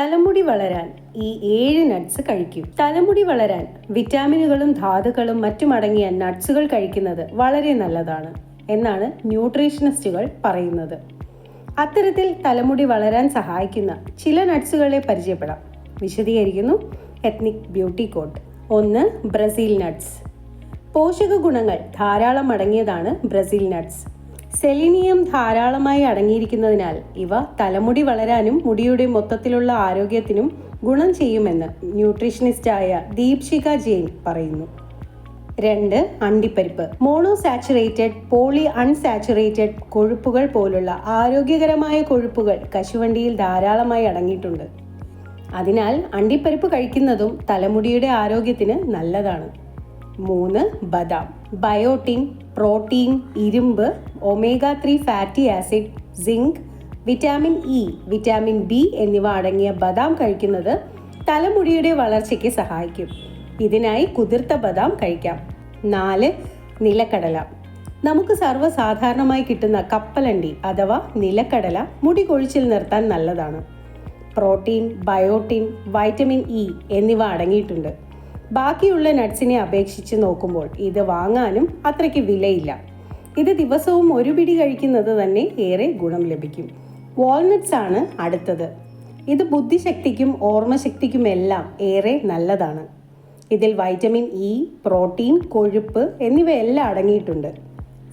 തലമുടി വളരാൻ ഈ ഏഴ് നട്ട്സ് കഴിക്കും. തലമുടി വളരാൻ വിറ്റാമിനുകളും ധാതുക്കളും മറ്റും അടങ്ങിയ നട്ട്സുകൾ കഴിക്കുന്നത് വളരെ നല്ലതാണ് എന്നാണ് ന്യൂട്രീഷനിസ്റ്റുകൾ പറയുന്നത്. അത്തരത്തിൽ തലമുടി വളരാൻ സഹായിക്കുന്ന ചില നട്ട്സുകളെ പരിചയപ്പെടാം. വിശദീകരിക്കുന്നു. എത്നിക് ബ്യൂട്ടി കോട്ട് ഒന്ന് ബ്രസീൽ നട്ട്സ് പോഷക ഗുണങ്ങൾ ധാരാളം അടങ്ങിയതാണ് ബ്രസീൽ നട്ട്സ് സെലിനിയം ധാരാളമായി അടങ്ങിയിരിക്കുന്നതിനാൽ ഇവ തലമുടി വളരാനും മുടിയുടെ മൊത്തത്തിലുള്ള ആരോഗ്യത്തിനും ഗുണം ചെയ്യുമെന്ന് ന്യൂട്രീഷനിസ്റ്റായ ദീപ്ഷിക ജെയിൻ പറയുന്നു. രണ്ട് അണ്ടിപ്പരിപ്പ്. മോണോ സാച്ചുറേറ്റഡ് പോളി അൺസാച്ചുറേറ്റഡ് കൊഴുപ്പുകൾ പോലുള്ള ആരോഗ്യകരമായ കൊഴുപ്പുകൾ കശുവണ്ടിയിൽ ധാരാളമായി അടങ്ങിയിട്ടുണ്ട്. അതിനാൽ അണ്ടിപ്പരിപ്പ് കഴിക്കുന്നതും തലമുടിയുടെ ആരോഗ്യത്തിന് നല്ലതാണ്. മൂന്ന് ബദാം. ബയോട്ടിൻ പ്രോട്ടീൻ ഇരുമ്പ് omega three fatty acid zinc vitamin E vitamin B എന്നിവ അടങ്ങിയ ബദാം കഴിക്കുന്നത് തലമുടിയുടെ വളർച്ചയ്ക്ക് സഹായിക്കും. ഇതിനായി കുതിർത്ത ബദാം കഴിക്കാം. നാല് നിലക്കടല. നമുക്ക് സർവസാധാരണമായി കിട്ടുന്ന കപ്പലണ്ടി അഥവാ നിലക്കടല മുടി കൊഴിച്ചിൽ നിർത്താൻ നല്ലതാണ്. പ്രോട്ടീൻ ബയോട്ടിൻ വൈറ്റമിൻ ഇ എന്നിവ അടങ്ങിയിട്ടുണ്ട്. ബാക്കിയുള്ള നട്ട്സിനെ അപേക്ഷിച്ച് നോക്കുമ്പോൾ ഇത് വാങ്ങാനും അത്രയ്ക്ക് വിലയില്ല. ഇത് ദിവസവും ഒരു പിടി കഴിക്കുന്നത് തന്നെ ഏറെ ഗുണം ലഭിക്കും. വാൾനട്ട്സ് ആണ് അടുത്തത്. ഇത് ബുദ്ധിശക്തിക്കും ഓർമ്മശക്തിക്കും എല്ലാം ഏറെ നല്ലതാണ്. ഇതിൽ വൈറ്റമിൻ ഇ പ്രോട്ടീൻ കൊഴുപ്പ് എന്നിവയെല്ലാം അടങ്ങിയിട്ടുണ്ട്.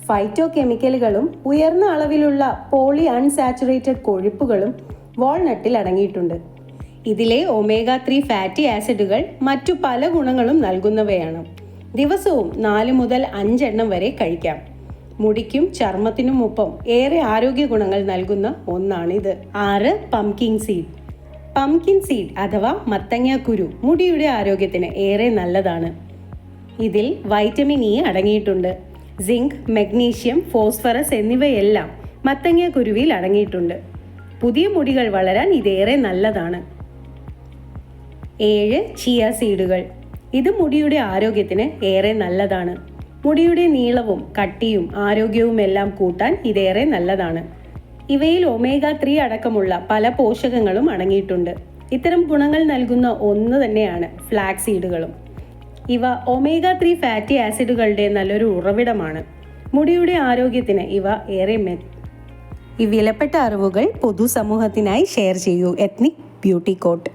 ഫൈറ്റോ കെമിക്കലുകളും ഉയർന്ന അളവിലുള്ള പോളി അൺസാച്ചുറേറ്റഡ് കൊഴുപ്പുകളും വാൾനട്ടിൽ അടങ്ങിയിട്ടുണ്ട്. ഇതിലെ ഒമേഗ ത്രീ ഫാറ്റി ആസിഡുകൾ മറ്റു പല ഗുണങ്ങളും നൽകുന്നവയാണ്. ദിവസവും നാല് മുതൽ അഞ്ചെണ്ണം വരെ കഴിക്കാം. മുടിക്കും ചർമ്മത്തിനും ഒപ്പം ഏറെ ആരോഗ്യ ഗുണങ്ങൾ നൽകുന്ന ഒന്നാണിത്. ആറ് പംകിൻ സീഡ് പംകിൻ സീഡ് അഥവാ മത്തങ്ങ കുരു മുടിയുടെ ആരോഗ്യത്തിന് ഏറെ നല്ലതാണ്. ഇതിൽ വൈറ്റമിൻ ഇ അടങ്ങിയിട്ടുണ്ട്. സിങ്ക് മഗ്നീഷ്യം ഫോസ്ഫറസ് എന്നിവയെല്ലാം മത്തങ്ങ കുരുവിൽ അടങ്ങിയിട്ടുണ്ട്. പുതിയ മുടികൾ വളരാൻ ഇതേറെ നല്ലതാണ്. ഏഴ് ചിയ സീഡുകൾ ഇത് മുടിയുടെ ആരോഗ്യത്തിന് ഏറെ നല്ലതാണ്. മുടിയുടെ നീളവും കട്ടിയും ആരോഗ്യവും എല്ലാം കൂട്ടാൻ ഇതേറെ നല്ലതാണ്. ഇവയിൽ ഒമേഗ ത്രീ അടക്കമുള്ള പല പോഷകങ്ങളും അടങ്ങിയിട്ടുണ്ട്. ഇത്തരം ഗുണങ്ങൾ നൽകുന്ന ഒന്ന് തന്നെയാണ് ഫ്ലാക്സ് സീഡുകളും ഇവ ഒമേഗ ത്രീ ഫാറ്റി ആസിഡുകളുടെ നല്ലൊരു ഉറവിടമാണ്. മുടിയുടെ ആരോഗ്യത്തിന് ഇവ ഏറെ മെ ഈ വിലപ്പെട്ട അറിവുകൾ പൊതുസമൂഹത്തിനായി ഷെയർ ചെയ്യൂ. Ethnic Beauty Code